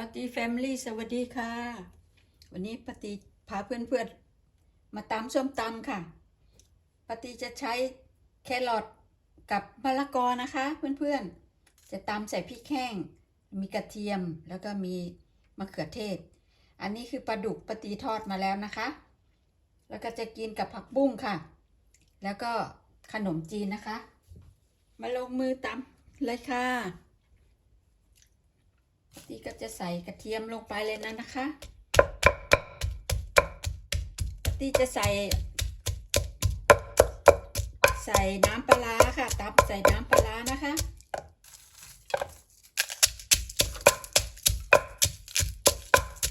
ปาร์ตี้แฟมิลี่สวัสดีค่ะ วันนี้ปาร์ตี้พาเพื่อนๆ มาตำส้มตำค่ะปาร์ตี้จะใช้แครอทกับมะละกอนะคะเพื่อนๆ จะตำใส่พริกแห้ง มีกระเทียมแล้วก็มีมะเขือเทศ อันนี้คือปลาดุกปาร์ตี้ทอดมาแล้วนะคะ แล้วก็จะกินกับผักบุ้งค่ะ แล้วก็ขนมจีนนะคะ มาลงมือตำเลยค่ะ นี่ก็จะใส่กระเทียมลงไปเลยนะนะคะที่จะใส่ ใส่น้ำปลาค่ะตับใส่น้ำปลานะคะ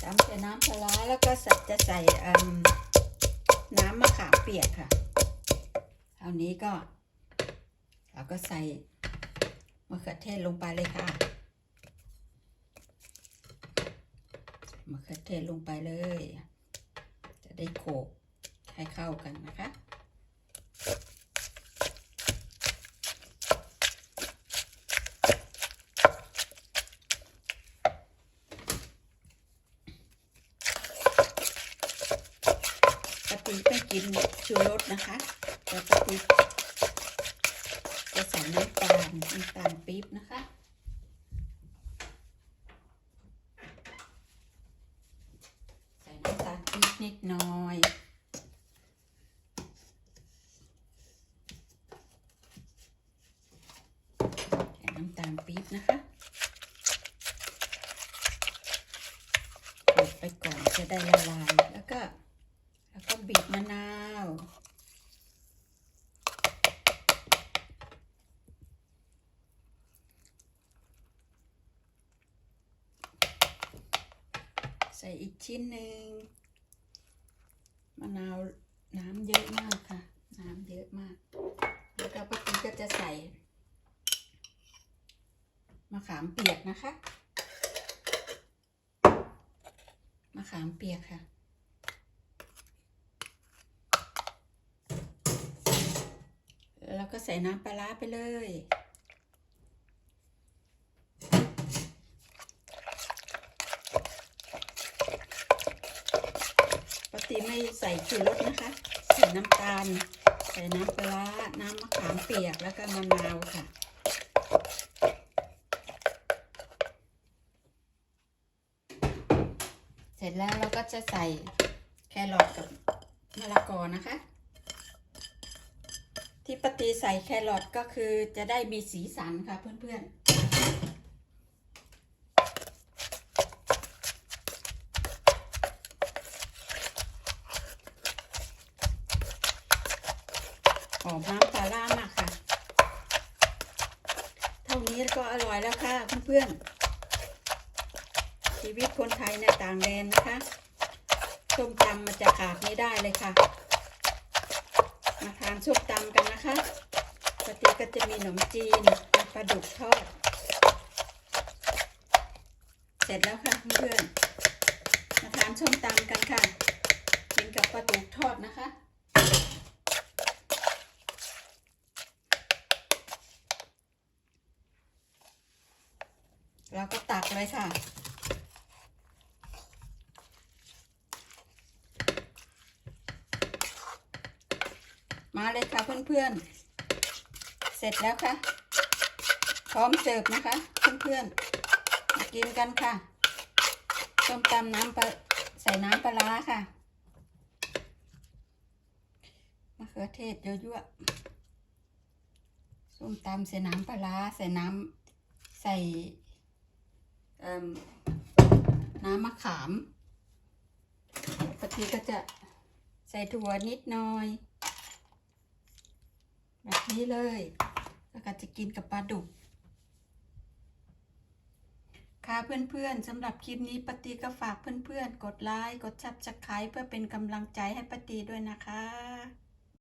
ตำใส่น้ำปลาแล้วก็จะใส่น้ำมะขามเปียกค่ะเท่านี้ก็ เราก็ใส่มะเขือเทศลงไปเลยค่ะ มะเขือเทศลงไปเลย จะได้โขลกให้เข้ากันนะคะปกติไม่กินชูรสนะคะ แต่ปกติจะใส่น้ำตาลน้ำตาลปี๊บนะคะ ใส่น้ำตาลปี๊บ นิดหน่อย น้ำตาลปี๊บนะคะกดไปก่อนจะได้ละลาย แล้วก็ แล้วก็บีบมะนาวใส่อีกชิ้นหนึ่ง มะนาวน้ำเยอะมากค่ะ น้ำเยอะมาก แล้วก็ปกติก็จะใส่มะขามเปียกนะคะมะขามเปียกค่ะ แล้วก็ใส่น้ำปลาร้าไปเลย ปกติไม่ ใส่ชูรสนะคะ ใส่น้ำตาล ใส่น้ำปลาร้าน้ำมะขามเปียก แล้วก็มะนาวค่ะ เสร็จแล้วเราก็จะใส่แครอทกับมะละกอนะคะ ที่ปฏิใส่แครอทก็คือจะได้มีสีสันค่ะเพื่อนๆหอมน้ำปลาล่ามากค่ะ เท่านี้ก็อร่อยแล้วค่ะเพื่อนๆชีวิตคนไทยในต่างแดนนะคะส้มตำมันจะขาดไม่ได้เลยค่ะ มาทานส้มตำกันนะคะปกติก็จะมีขนมจีนปลาดุกทอด เสร็จแล้วค่ะเพื่อนๆมาทานส้มตำกันค่ะกินกับปลาดุกทอดนะคะ แล้วก็ตักเลยค่ะ มาเลยค่ะเพื่อนๆ เสร็จแล้วค่ะ พร้อมเสิร์ฟนะคะ เพื่อนๆ กินกันค่ะส้มตำน้ำปลาใส่น้ำปลาค่ะมะเขือเทศเยอะๆส้มตำใส่น้ำปลาใส่น้ำใส่ น้ำมะขามปกติก็จะใส่ถั่วนิดหน่อย แบบนี้เลย แล้วก็จะกินกับปลาดุก ค่ะเพื่อนๆสำหรับคลิปนี้ปฏิก็ฝากเพื่อนๆ กดไลค์ กดชับสไครต์เพื่อเป็นกำลังใจให้ปฏิด้วยนะคะ